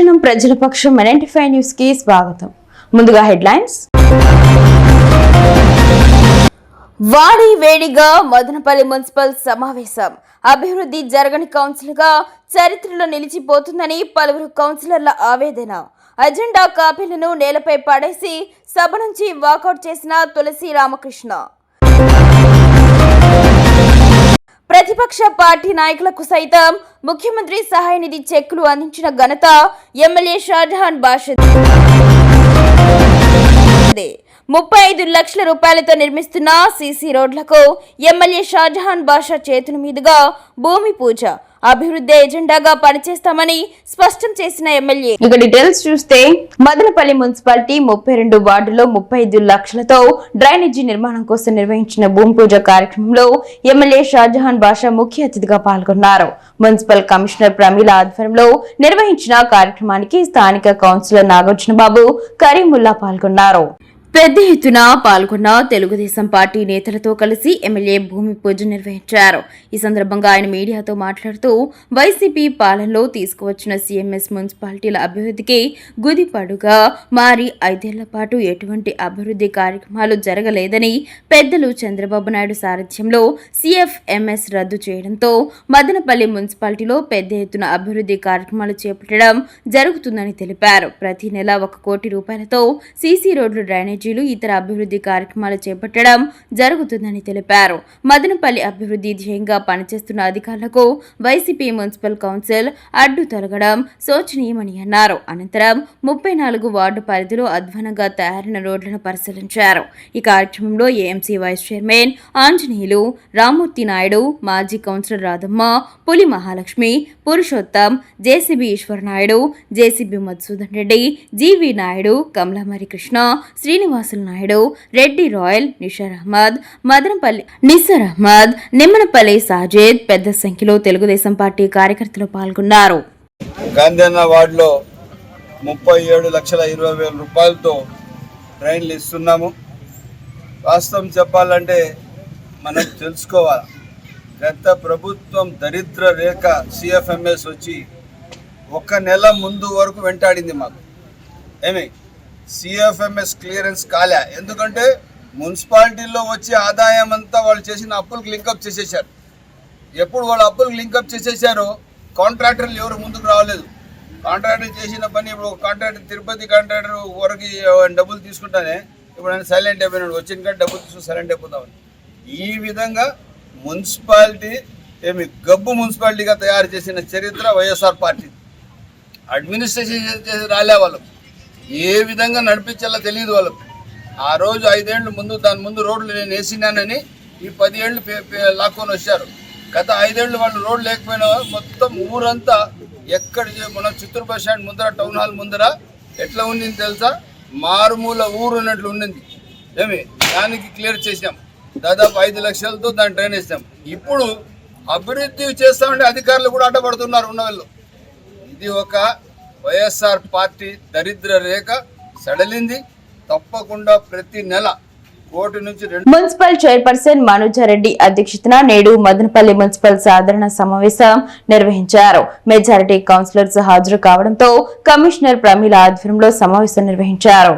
తక్షణం ప్రజల పక్షం ఫైవ్ న్యూస్కి స్వాగతం. ముందుగా హెడ్లైన్స్. వాడి వేడిగా మదనపల్లి మున్సిపల్ సమావేశం. అభివృద్ధి జరగని కౌన్సిల్గా చరిత్రలో నిలిచిపోతుందని పలువురు కౌన్సిలర్ల ఆవేదన. అజెండా కాపీలను నేలపై పడేసి సభ నుంచి వాకౌట్ చేసిన తులసి రామకృష్ణ. ప్రతిపక్ష పార్టీ నాయకులకు సైతం ముఖ్యమంత్రి సహాయ నిధి చెక్కులు అందించిన ఘనత ఎమ్మెల్యే షాజహాన్ బాషద్. ముప్పై ఐదు లక్షల రూపాయలతో నిర్మిస్తున్న సీసీ రోడ్లకు ఎమ్మెల్యే షాజహాన్ బాషా చేతుల మీదుగా భూమి పూజ. అభివృద్ధి ఎజెండాగా పనిచేస్తామని స్పష్టం చేసిన ఎమ్మెల్యే. ఇక డీటెయిల్స్ చూస్తే మదనపల్లి మున్సిపాలిటీ ముప్పై రెండు వార్డులో ముప్పై ఐదు లక్షలతో డ్రైనేజీ నిర్మాణం కోసం నిర్వహించిన భూమి పూజ కార్యక్రమంలో ఎమ్మెల్యే షాజహాన్ బాషా ముఖ్య అతిథిగా పాల్గొన్నారు. మున్సిపల్ కమిషనర్ ప్రమీల ఆధ్వర్యంలో నిర్వహించిన కార్యక్రమానికి స్థానిక కౌన్సిలర్ నాగార్జున బాబు కరీముల్లా పాల్గొన్నారు. పెద్ద ఎత్తున పాల్గొన్న తెలుగుదేశం పార్టీ నేతలతో కలిసి ఎమ్మెల్యే భూమి పూజ నిర్వహించారు. ఈ సందర్భంగా ఆయన మీడియాతో మాట్లాడుతూ వైసీపీ పాలనలో తీసుకువచ్చిన సీఎంఎస్ మున్సిపాలిటీల అభివృద్ధికి గుదిపడుగా మారి ఐదేళ్ళ పాటు ఎటువంటి అభివృద్ధి కార్యక్రమాలు జరగలేదని పెద్దలు చంద్రబాబు నాయుడు సారథ్యంలో సీఎఫ్ఎంఎస్ రద్దు చేయడంతో మదనపల్లి మున్సిపాలిటీలో పెద్ద ఎత్తున అభివృద్ధి కార్యక్రమాలు చేపట్టడం జరుగుతుందని తెలిపారు. ప్రతి నెల ఒక కోటి రూపాయలతో సీసీ రోడ్లు డ్రైనేజీలు ఇతర అభివృద్ధి కార్యక్రమాలు చేపట్టడం జరుగుతుందని తెలిపారు. మదనపల్లి అభివృద్ధి ధ్యేయంగా పనిచేస్తున్న అధికారులకు వైసీపీ మున్సిపల్ కౌన్సిల్ అడ్డు తొలగడం శోచనీయమని అన్నారు. అనంతరం ముప్పై నాలుగు వార్డు పరిధిలో అధ్వానంగా తయారైన రోడ్లను పరిశీలించారు. ఈ కార్యక్రమంలో AMC vice chairman Anjaneyulu Ramurthy Naidu మాజీ councillor Radhamma Puli Mahalakshmi Purushottam JCB Eshwar Naidu JCB Madhusudan Reddy GV Naidu Kamalamari Krishna Srinivasulu Naidu Reddy Rayal Nishar Ahmed Madanapalli Nisar Ahmed Nimmanapalli Sajed పెద్ద సంఖ్యలో Telugu Desam party కార్యకర్తలు పాల్గొన్నారు. గాంధీన్న వార్డులో ముప్పై ఏడు లక్షల ఇరవై వేల రూపాయలతో ట్రైన్లు ఇస్తున్నాము. వాస్తవం చెప్పాలంటే మనం తెలుసుకోవాలి. గత ప్రభుత్వం దరిద్ర రేఖ సిఎఫ్ఎంఎస్ వచ్చి ఒక నెల ముందు వరకు వెంటాడింది మాకు. ఏమి? సిఎఫ్ఎంఎస్ క్లియరెన్స్ కాలే. ఎందుకంటే మున్సిపాలిటీలో వచ్చే ఆదాయం అంతా వాళ్ళు చేసిన అప్పులకు లింకప్ చేసేసారు ఎప్పుడు వాళ్ళు అప్పులకు లింకప్ చేసేసారో కాంట్రాక్టర్లు ఎవరు ముందుకు రావలేదు కాంట్రాక్టర్ చేసిన పని ఇప్పుడు కాంట్రాక్టర్ తిరుపతి కాంట్రాక్టర్ వరకు డబ్బులు తీసుకుంటానే ఇప్పుడు ఆయన సైలెంట్ అయిపోయినాడు. వచ్చిన కానీ డబ్బులు తీసుకుని సైలెంట్ అయిపోతామని ఈ విధంగా మున్సిపాలిటీ ఏమి గబ్బు మున్సిపాలిటీగా తయారు చేసిన చరిత్ర వైఎస్ఆర్ పార్టీ అడ్మినిస్ట్రేషన్ చేసి రాలే వాళ్ళు ఏ విధంగా నడిపించాలో తెలియదు వాళ్ళకు. ఆ రోజు ఐదేళ్ళు ముందు దాని ముందు రోడ్లు నేను వేసినానని ఈ పది ఏళ్ళు పే- పే- లాక్కొని వచ్చారు. గత ఐదేళ్ళు వాళ్ళు రోడ్లు లేకపోయినా మొత్తం ఊరంతా ఎక్కడ మన చిత్తూరు బస్ స్టాండ్ ముందర టౌన్ హాల్ ముందర ఎట్లా ఉండింది తెలుసా? మారుమూల ఊరు ఉన్నట్లు ఉండింది. ఏమి? దానికి క్లియర్ చేసినాం. దాదాపు ఐదు లక్షలతో దాన్ని ట్రైన్ వేసినాం ఇప్పుడు అభివృద్ధి చేస్తామంటే అధికారులు కూడా అడ్డపడుతున్నారు ఉన్న వాళ్ళు ఇది ఒక వైఎస్ఆర్ పార్టీ దరిద్ర రేఖ సడలింది. తప్పకుండా ప్రతి నెల మున్సిపల్ చైర్పర్సన్ మనోజారెడ్డి అధ్యక్షతన నేడు మదనపల్లి మున్సిపల్ సాధారణ సమావేశం నిర్వహించారు. మెజారిటీ కౌన్సిలర్స్ హాజరు కావడంతో కమిషనర్ ప్రమీల ఆధ్వర్యంలో సమావేశం నిర్వహించారు.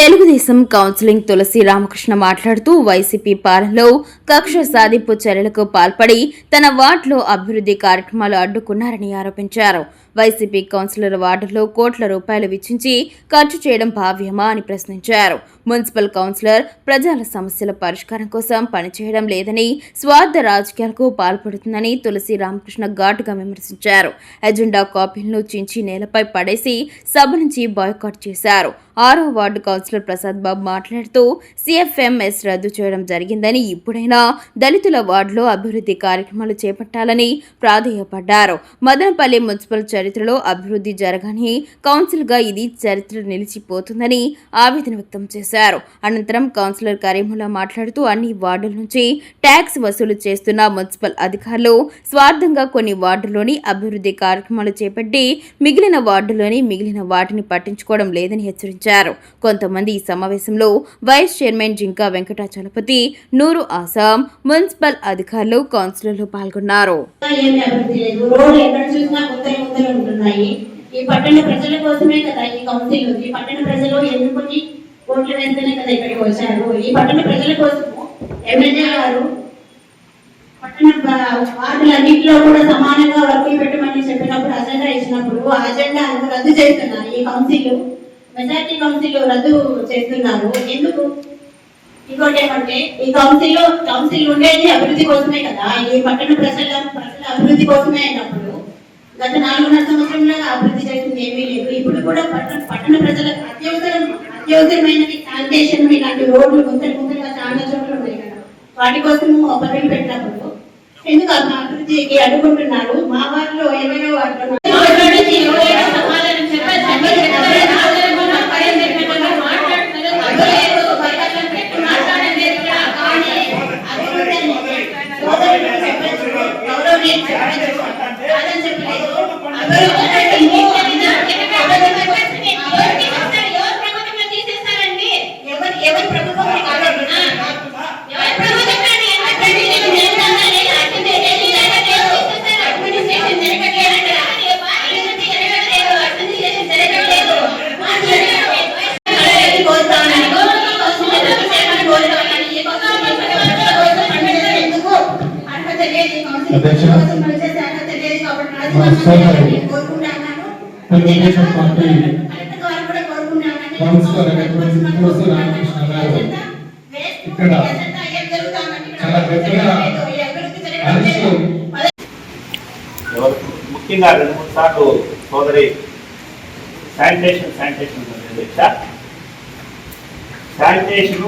తెలుగుదేశం కౌన్సిలింగ్ తులసి రామకృష్ణ మాట్లాడుతూ వైసీపీ పాలనలో కక్ష సాధింపు చర్యలకు పాల్పడి తన వార్డులో అభివృద్ధి కార్యక్రమాలు అడ్డుకున్నారని ఆరోపించారు. వైసీపీ కౌన్సిలర్ వార్డులో కోట్ల రూపాయలు వెచ్చించి ఖర్చు చేయడం భావ్యమా అని ప్రశ్నించారు. మున్సిపల్ కౌన్సిలర్ ప్రజల సమస్యల పరిష్కారం కోసం పనిచేయడం లేదని స్వార్థ రాజకీయాలకు పాల్పడుతుందని తులసి రామకృష్ణ ఘాటుగా విమర్శించారు. ఎజెండా కాపీలను చించి నేలపై పడేసి సభ నుంచి బాయ్కాట్ చేశారు. ఆరో వార్డు కౌన్సిలర్ ప్రసాద్ బాబు మాట్లాడుతూ సిఎఫ్ఎంఎస్ రద్దు చేయడం జరిగిందని ఇప్పుడైనా దళితుల వార్డులో అభివృద్ధి కార్యక్రమాలు చేపట్టాలని ప్రాధేయపడ్డారు. మదనపల్లి మున్సిపల్ చరిత్రలో అభివృద్ధి జరగని కౌన్సిల్గా ఇది చరిత్ర నిలిచిపోతుందని ఆవేదన వ్యక్తం చేశారు. అనంతరం కౌన్సిలర్ కరీముల్లా మాట్లాడుతూ అన్ని వార్డుల నుంచి ట్యాక్స్ వసూలు చేస్తున్న మున్సిపల్ అధికారులు స్వార్థంగా కొన్ని వార్డుల్లోని అభివృద్ధి కార్యక్రమాలు చేపట్టి మిగిలిన వార్డులోని మిగిలిన వాటిని పట్టించుకోవడం లేదని హెచ్చరించారు. కొంతమంది ఈ సమావేశంలో వైస్ చైర్మన్ జింకా వెంకటాచలపతి నూరు ఆసాం మున్సిపల్ అధికారులు కౌన్సిలర్లు పాల్గొన్నారు. కౌన్సిల్ ఉంటున్నాయి. ఈ పట్టణ ప్రజల కోసమే కదా ఈ కౌన్సిల్ ఈ పట్టణ ప్రజలు ఎన్నుకొని ఓట్లు వేస్తేనే కదా ఇక్కడికి వచ్చారు. ఈ పట్టణ ప్రజల కోసము ఎమ్మెల్యే గారు పట్టణ వార్డులన్నింటిలో కూడా సమానంగా వర్కులు పెట్టమని చెప్పినప్పుడు అజెండా ఇచ్చినప్పుడు ఆ అజెండాను రద్దు చేస్తున్నారు. ఈ కౌన్సిల్ మెజార్టీ కౌన్సిల్ రద్దు చేస్తున్నారు. ఎందుకు? ఇంకోటి ఏమంటే ఈ కౌన్సిల్ కౌన్సిల్ ఉండేది అభివృద్ధి కోసమే కదా. ఈ పట్టణ ప్రజల ప్రజల అభివృద్ధి కోసమే అయినప్పుడు. గత నాలుగున్నర సంవత్సరంలో అభివృద్ధి చేసింది ఏమీ లేదు. ఇప్పుడు కూడా పట్టణ పట్టణ ప్రజలకు అత్యవసరం అత్యవసరమైనవి శానిటేషన్ ఇలాంటి రోడ్లు గుంతలు గుంతలుగా చాలా చోట్ల ఉన్నాయి కదా. వాటి కోసం పనులు పెట్టినప్పుడు ఎందుకు అభివృద్ధికి అడుగుంటున్నారు మా వారిలో ఎవరో వాటిలో తెలుగుదేశం పార్టీ కౌన్సిలర్ రామకృష్ణ గారు ఇక్కడ చాలా పెద్దగా ముఖ్యంగా రెండు మూడు సార్లు సోదరి శానిటేషన్ శానిటేషన్ అధ్యక్ష. శానిటేషన్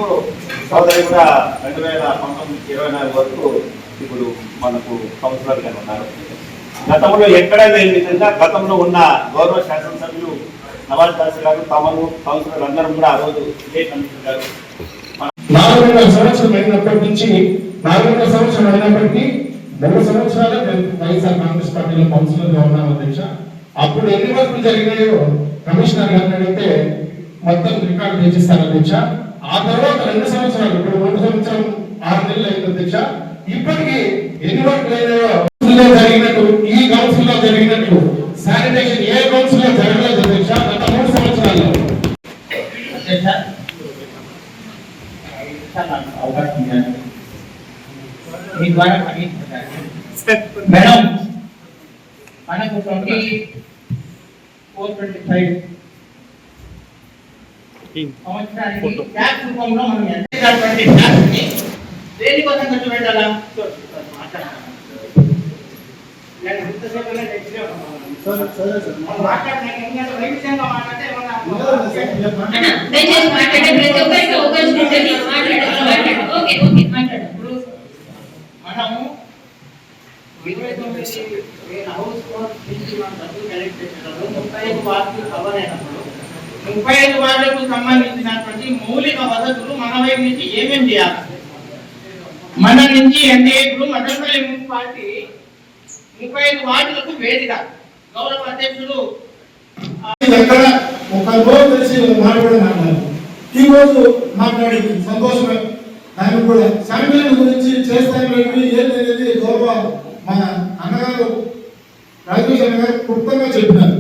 సోదరి కూడా రెండు వేల పంతొమ్మిది ఇరవై నాలుగు వరకు ఇప్పుడు మనకు కౌన్సిలర్గా ఉన్నారు. గతంలో ఎక్కడ లేని విధంగా గతంలో ఉన్న గౌరవ శాసనసభ్యులు నవాజ్ దాస్ గారు తమను కౌన్సిలర్ అందరం కూడా ఆ రోజు ఇదే గారు. నాలుగున్నర సంవత్సరం అయినప్పటి నుంచి నాలుగున్నర సంవత్సరం అయినప్పటికీ మూడు సంవత్సరాలు వైఎస్ఆర్ కాంగ్రెస్ పార్టీలో కౌన్సిలర్గా ఉన్నాం అధ్యక్ష అప్పుడు ఎన్ని వర్కులు జరిగినాయో కమిషనర్ గారిని అడిగితే మొత్తం రికార్డు తెచ్చిస్తారు అధ్యక్ష ఆ తర్వాత రెండు సంవత్సరాలు ఇప్పుడు మూడు సంవత్సరం ఆరు నెలలు అయింది అధ్యక్ష ఎన్ని వర్కులు అయినాయో కౌన్సిల్లో జరిగినట్టు ఈ కౌన్సిల్లో జరిగినట్టు శానిటేషన్ ఏ కౌన్సిల్లో జరగలేదు అధ్యక్ష గత మూడు సంవత్సరాల్లో అధ్యక్ష సార్ నాకు అవకాశం ఇవ్వండి. మీ ద్వారా పనిచేస్తాను. మేడం మనకు ట్వంటీ ఫోర్ ట్వంటీ ఫైవ్ సంవత్సరానికి ట్యాక్స్ రూపంలో మనం ఎంత ఇచ్చినటువంటి ట్యాక్స్ని దేనికోసం ఖర్చు పెట్టాలా నేను ఎందుకంటే మాట్లాడితే ఏమన్నా మాట్లాడే ప్రతి ఒక్కరికి అవకాశం ఉంటుంది మాట్లాడాలి మాట్లాడు ఓకే ఓకే మాట్లాడు ఇప్పుడు మనము ఇరవై తొమ్మిది హౌస్ నుంచి మనం డబ్బులు కలెక్ట్ చేసినప్పుడు ముప్పై ఐదు వార్డులు కవర్ అయినప్పుడు ముప్పై ఐదు వార్డులకు సంబంధించినటువంటి మౌలిక వసతులు మన వైపు నుంచి ఏమేమి చేయాలి మన నుంచి ఎన్డీఏ ఇప్పుడు మదనపల్లి మున్సిపాలిటీ ముప్పై ఐదు వార్డులకు వేదిక. గౌరవ అధ్యక్షులు ఎక్కడ ఒక రోజు తెలిసి మాట మాట్లాడారు ఈ రోజు మాట్లాడింది సంతోషమే. దానికి కూడా సమయం గురించి చేస్తానని ఏంటనేది గౌరవ మన అన్నగారు రాజేష్ అన్న గారు క్లుప్తంగా చెప్పినారు.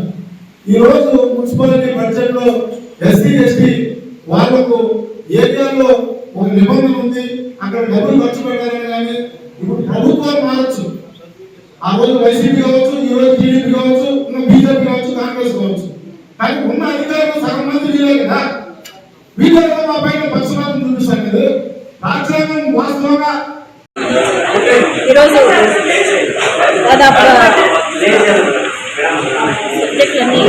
ఈరోజు మున్సిపాలిటీ బడ్జెట్లో ఎస్సీ ఎస్టీ వాళ్ళకు ఏరియాలో ఒక నిబంధన ఉంది. అక్కడ డబ్బులు ఖర్చు పెట్టాలని కానీ ఇప్పుడు ప్రభుత్వాలు మారచ్చు. ఆ రోజు వైసీపీ కావచ్చు ఈ రోజు టీడీపీ కావచ్చు బీజేపీ కావచ్చు కాంగ్రెస్ కావచ్చు. కానీ ఉన్న అధికారులు సగం మంది వీళ్ళే కదా. వీళ్ళే కదా మా పైన పక్షపాతం చూపిస్తారు కదా. రాజ్యాంగం వాస్తవంగా ఈరోజు సబ్జెక్టులన్నీ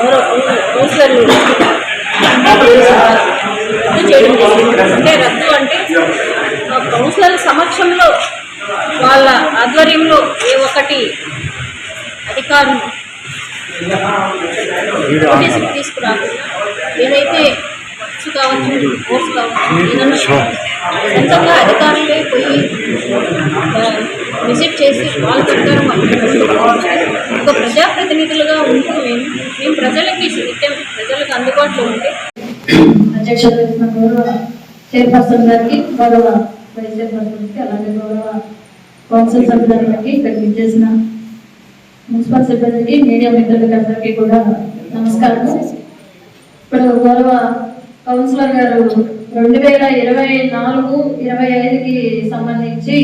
ఎవరో కౌన్సిలర్లు రద్దు చేయడం జరిగింది. అంటే రద్దు అంటే కౌన్సిలర్ సమక్షంలో వాళ్ళ ఆధ్వర్యంలో ఏ ఒక్కటి అధికారులు నోటీసులు తీసుకురాకుండా ఏదైతే ఖర్చు కావచ్చు కోర్సు కావచ్చు ఏదన్నా సొంతంగా అధికారులే పోయి విజిట్ చేసి వాళ్ళ ప్రకారం ఒక ప్రజాప్రతినిధులుగా ఉంటూ మేము మేము ప్రజలకి నిత్యం ప్రజలకు అందుబాటులో ఉంటే గౌరవ చైర్పర్సన్ గారికి గౌరవ వైస్ చైర్పర్సన్కి అలాగే గౌరవ కౌన్సిల్ సభ్యులందరికీ ఇక్కడ చేసిన మున్సిపల్ సిబ్బందికి మీడియా మిత్రులకి అందరికీ కూడా నమస్కారం ఇప్పుడు గౌరవ కౌన్సిలర్ గారు రెండు వేల ఇరవై నాలుగు ఇరవై ఐదుకి సంబంధించి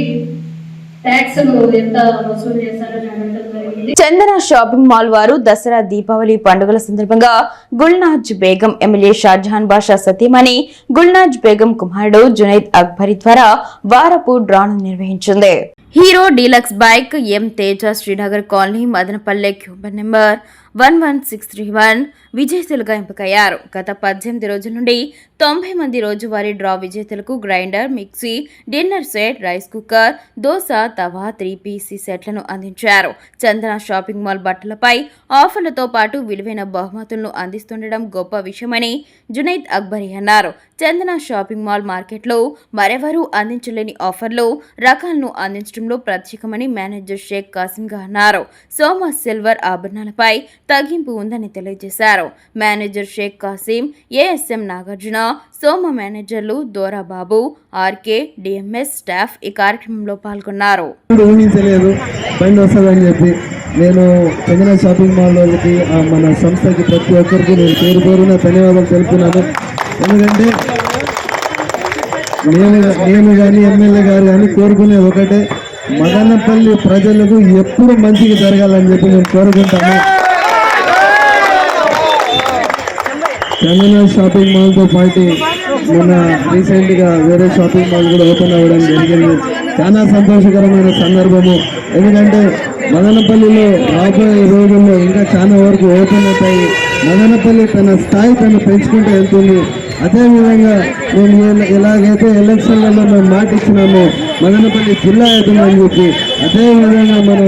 చందన షాపింగ్ మాల్ వారు దసరా దీపావళి పండుగల సందర్భంగా గుల్నాజ్ బేగం ఎమ్మెల్యే షాజహాన్ బాషా సతీమణి గుల్నాజ్ బేగం కుమారుడు జునైద్ అక్బరి ద్వారా వారపు డ్రాను నిర్వహించింది. Hero deluxe bike M Teja Srinagar colony Madanapalle క్యూబర్ number one one six three one Vijay సెలుగా ఎంపికయ్యారు. గత పద్దెనిమిది రోజుల నుండి తొంభై మంది రోజువారీ డ్రా విజేతలకు grinder mixie dinner set rice cooker dosa tawa three PC సెట్లను అందించారు. చందన షాపింగ్ మాల్ బట్టలపై ఆఫర్లతో పాటు విలువైన బహుమతులను అందిస్తుండడం గొప్ప విషయమని జునైద్ అక్బరి అన్నారు. చందన షాపింగ్ మాల్ మార్కెట్లో మరెవరూ అందించలేని ఆఫర్లు రకాలను అందించడంలో ప్రత్యేకమని మేనేజర్ షేక్ కాసింగా అన్నారు. సోమ సిల్వర్ ఆభరణాలపై తగ్గింపు ఉందని తెలియజేశారు. మేనేజర్ షేక్ కాసిం ఏఎస్ఎం నాగార్జున సోమ మేనేజర్లు దోరాబాబు ఆర్కే డిఎంఎస్ స్టాఫ్ ఈ కార్యక్రమంలో పాల్గొన్నారు. చెప్పి నేను చందన షాపింగ్ మాల్ వాళ్ళకి మన సంస్థకి ప్రతి ఒక్కరికి నేను పేరు పేరున ధన్యవాదాలు తెలుపుతున్నాను. ఎందుకంటే నేను నేను కానీ ఎమ్మెల్యే గారు కానీ కోరుకునేది ఒకటే మదనపల్లి ప్రజలకు ఎప్పుడు మంచిగా జరగాలని చెప్పి నేను కోరుకుంటాను. చందన షాపింగ్ మాల్తో పాటు మన రీసెంట్గా వేరే షాపింగ్ మాల్ కూడా ఓపెన్ అవ్వడం జరిగింది. చాలా సంతోషకరమైన సందర్భము. ఎందుకంటే మదనపల్లిలో రాబోయే రోజుల్లో ఇంకా చాలా వరకు ఓపెన్ అవుతాయి మదనపల్లి తన స్థాయి తను పెంచుకుంటూ వెళ్తుంది. అదేవిధంగా మేము ఎలాగైతే ఎలక్షన్లలో మేము మాట ఇచ్చినామో మదనపల్లి జిల్లా అవుతుందని చెప్పి అదేవిధంగా మన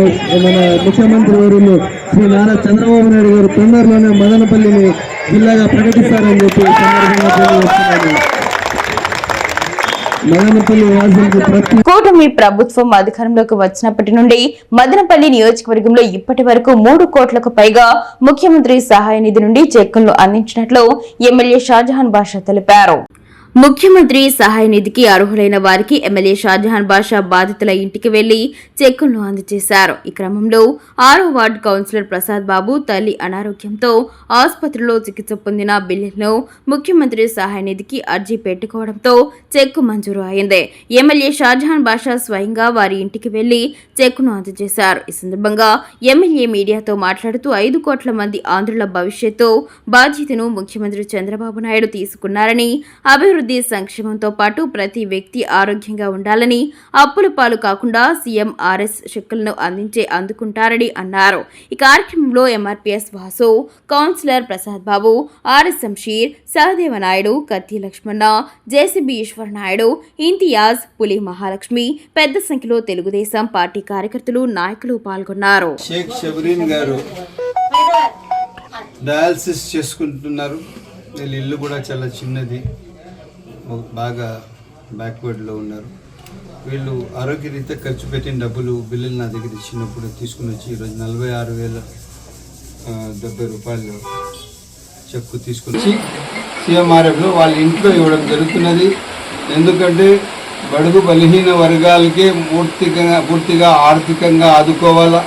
మన ముఖ్యమంత్రి వర్యులు శ్రీ నారా చంద్రబాబు నాయుడు గారు తొందరలోనే మదనపల్లిని జిల్లాగా ప్రకటిస్తారని చెప్పి కూటమి ప్రభుత్వం అధికారంలోకి వచ్చినప్పటి నుండి మదనపల్లి నియోజకవర్గంలో ఇప్పటి వరకు మూడు కోట్లకు పైగా ముఖ్యమంత్రి సహాయ నిధి నుండి చెక్కులను అందించినట్లు ఎమ్మెల్యే షాజహాన్ బాషా తెలిపారు. ముఖ్యమంత్రి సహాయ నిధికి అర్హులైన వారికి ఎమ్మెల్యే షాజహాన్ బాషా బాధితుల ఇంటికి వెళ్ళి చెక్కులను అందజేశారు. ఈ క్రమంలో ఆరో వార్డు కౌన్సిలర్ ప్రసాద్ బాబు తల్లి అనారోగ్యంతో ఆసుపత్రిలో చికిత్స పొందిన బిల్లులను ముఖ్యమంత్రి సహాయ నిధికి అర్జీ పెట్టుకోవడంతో చెక్కు మంజూరు అయింది. ఎమ్మెల్యే షాజహాన్ బాషా స్వయంగా వారి ఇంటికి వెళ్ళి చెక్కును అందజేశారు. ఈ సందర్భంగా ఎమ్మెల్యే మీడియాతో మాట్లాడుతూ ఐదు కోట్ల మంది ఆంధ్రుల భవిష్యత్తు బాధ్యతను ముఖ్యమంత్రి చంద్రబాబు నాయుడు తీసుకున్నారని అభివృద్ధి సంక్షేమంతో పాటు ప్రతి వ్యక్తి ఆరోగ్యంగా ఉండాలని అప్పుల పాలు కాకుండా సీఎం ఆర్ఎస్ శక్తులను అందించే అందుకుంటారని అన్నారు. ఈ కార్యక్రమంలో MRPS Vasu councillor Prasad Babu RS Shamsheer Sahadeva Naidu Katti Lakshmana JCB Eshwar Naidu Imtiaz Puli Mahalakshmi పెద్ద సంఖ్యలో తెలుగుదేశం పార్టీ కార్యకర్తలు నాయకులు పాల్గొన్నారు. షేక్ షబరీన్ గారు డయాలసిస్ చేసుకుంటున్నారు. వీళ్ళ ఇల్లు కూడా చాలా చిన్నది. బాగా బ్యాక్వర్డ్లో ఉన్నారు. వీళ్ళు ఆరోగ్యరీత్యా ఖర్చు పెట్టిన డబ్బులు బిల్లులు నా దగ్గర ఇచ్చినప్పుడు తీసుకుని వచ్చి ఈరోజు నలభై ఆరు వేల డెబ్బై రూపాయలు చెక్కు తీసుకుని వచ్చి సీఎంఆర్ఎఫ్లో వాళ్ళ ఇంట్లో ఇవ్వడం జరుగుతున్నది. ఎందుకంటే బడుగు బలహీన వర్గాలకే పూర్తిగా పూర్తిగా ఆర్థికంగా ఆదుకోవాలా.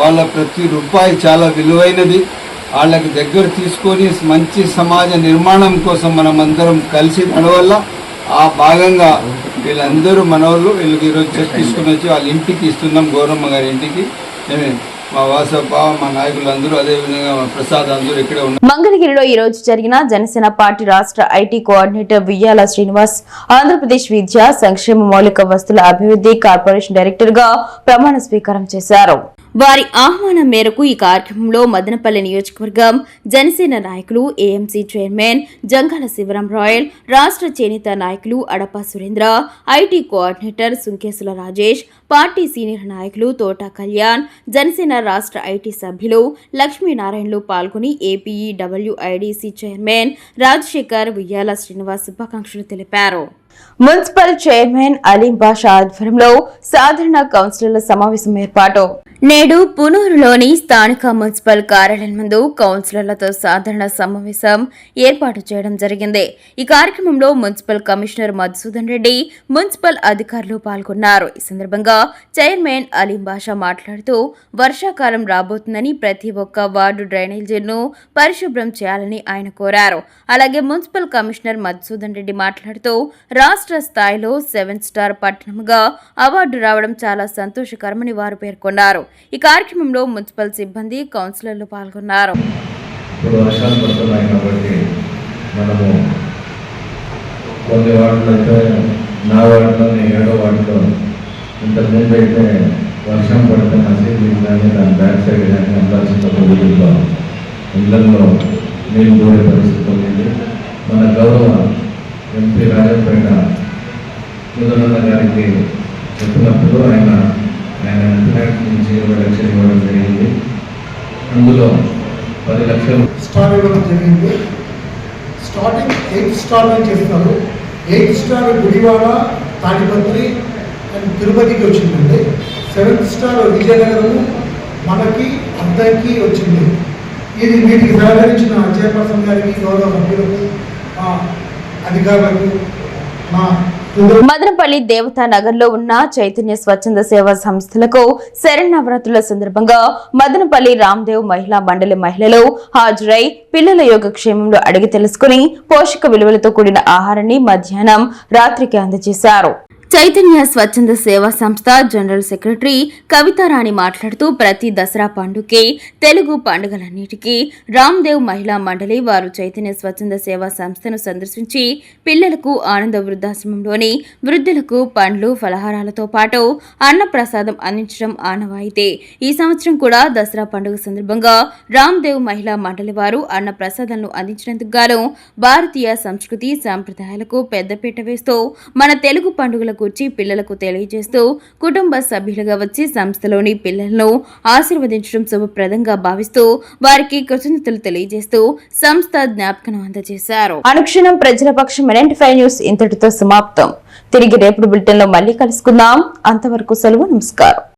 వాళ్ళ ప్రతి రూపాయి చాలా విలువైనది. వాళ్ళకి దగ్గర తీసుకొని మంచి సమాజ నిర్మాణం కోసం మనమందరం కలిసి నడవల్ల ఆ భాగంగా వీళ్ళందరూ మనవాళ్ళు వీళ్ళకి ఈరోజు చెక్ తీసుకుని వచ్చి వాళ్ళ ఇంటికి ఇస్తున్నాం గౌరమ్మ గారి ఇంటికి. మా వాసప్ప మా నాయకులందరూ అదేవిధంగా ప్రసాద్ అందరూ ఇక్కడ ఉన్నారు. మంగళగిరిలో ఈ రోజు జరిగిన జనసేన పార్టీ రాష్ట్ర ఐటీ కోఆర్డినేటర్ వియ్యాల శ్రీనివాస్ ఆంధ్రప్రదేశ్ విద్యా సంక్షేమ మౌలిక వస్తుల అభివృద్ధి కార్పొరేషన్ డైరెక్టర్గా ప్రమాణ స్వీకారం చేశారు. వారి ఆహ్వానం మేరకు ఈ కార్యక్రమంలో మదనపల్లి నియోజకవర్గం జనసేన నాయకులు ఏఎంసీ చైర్మన్ జంగాల శివరాం రాయల్ రాష్ట్ర చేనేత నాయకులు Adapa Surendra IT coordinator Sunkesula Rajesh party senior నాయకులు తోట కళ్యాణ్ జనసేన రాష్ట్ర ఐటీ సభ్యులు లక్ష్మీనారాయణలు పాల్గొని ఏపీఈ డబ్ల్యూఐడిసి చైర్మన్ రాజశేఖర్ ఉయ్యాల శ్రీనివాస్ శుభాకాంక్షలు తెలిపారు. మున్సిపల్ చైర్మన్ అలీం బాషా ఆధ్వర్యంలో సాధారణ కౌన్సిలర్ల సమావేశం ఏర్పాటు. నేడు పునూరులోని స్థానిక మున్సిపల్ కార్యాలయం ముందు కౌన్సిలర్లతో సాధారణ సమావేశం ఏర్పాటు చేయడం జరిగింది. ఈ కార్యక్రమంలో municipal commissioner Madhusudan Reddy municipal అధికారులు పాల్గొన్నారు. ఈ సందర్భంగా చైర్మన్ అలీం బాషా మాట్లాడుతూ వర్షాకాలం రాబోతుందని ప్రతి ఒక్క వార్డు డ్రైనేజీలను పరిశుభ్రం చేయాలని ఆయన కోరారు. అలాగే మున్సిపల్ కమిషనర్ మధుసూదన్ రెడ్డి మాట్లాడుతూ రాష్ట్ర స్థాయిలో సెవెన్ స్టార్ పట్టణంగా అవార్డు రావడం చాలా సంతోషకరమని వారు పేర్కొన్నారు. ఈ కార్యక్రమంలో మున్సిపల్ సిబ్బంది కౌన్సిలర్లు పాల్గొన్నారు. ఇప్పుడు వర్షాలు పడుతున్నాయి కాబట్టి మనము కొన్ని అయితే నా ఏడో ఇంతకుముందు అయితే వర్షం పడితే మసీదు కానీ దాని బ్యాక్ సైడ్ కానీ అందాల్సిన ఇళ్ళలో నీళ్ళు దూరే పరిస్థితి ఉంది మన గౌరవ ఎంపీ రాజంపేట ముదనన్న చెప్పినప్పుడు ఆయన ఆయన ఇంటర్నెట్ నుంచి ఇరవై లక్షలు ఇవ్వడం జరిగింది. అందులో పది లక్షలు స్టార్ ఇవ్వడం జరిగింది. స్టార్టింగ్ ఎయిత్ స్టార్ అని చెప్తారు eighth star Gudivada Tadipatri and తిరుపతికి వచ్చిందండి. సెవెంత్ స్టార్ విజయనగరము మనకి అద్దంకి వచ్చింది. ఇది వీటికి సహకరించిన చైర్పర్సన్ గారికి గౌరవ సభ్యులకు అధికారులకు మా మదనపల్లి దేవతా నగర్లో ఉన్న చైతన్య స్వచ్ఛంద సేవా సంస్థలకు శరణవరాత్రుల సందర్భంగా మదనపల్లి రామ్దేవ్ మహిళా మండలి మహిళలు హాజరై పిల్లల యోగక్షేమంలో అడిగి తెలుసుకుని పోషక విలువలతో కూడిన ఆహారాన్ని మధ్యాహ్నం రాత్రికి అందజేశారు. చైతన్య స్వచ్ఛంద సేవా సంస్థ జనరల్ సెక్రటరీ కవితారాణి మాట్లాడుతూ ప్రతి దసరా పండుగకి తెలుగు పండుగలన్నిటికీ రామ్దేవ్ మహిళా మండలి వారు చైతన్య స్వచ్ఛంద సేవా సంస్థను సందర్శించి పిల్లలకు ఆనంద వృద్ధాశ్రమంలోని వృద్ధులకు పండ్లు ఫలహారాలతో పాటు అన్న ప్రసాదం అందించడం ఆనవాయితీ. ఈ సంవత్సరం కూడా దసరా పండుగ సందర్భంగా రామ్దేవ్ మహిళా మండలి వారు అన్నప్రసాదాలను అందించినందుకు గాను భారతీయ సంస్కృతి సాంప్రదాయాలకు పెద్దపీట వేస్తూ మన తెలుగు పండుగల గురించి పిల్లలకు తెలియజేస్తూ కుటుంబ సభ్యులుగా వచ్చి సంస్థలోని పిల్లలను ఆశీర్వదించడం శుభప్రదంగా భావిస్తూ వారికి కృతజ్ఞతలు తెలియజేస్తూ సంస్థ జ్ఞాపకం అందజేశారు. అనుక్షణం ప్రజల పక్షం ఫైవ్ న్యూస్ ఇంతటితో సమాప్తం. తిరిగి రేపు బులెటిన్లో మళ్ళీ కలుసుకుందాం. అంతవరకు సెలవు నమస్కారం.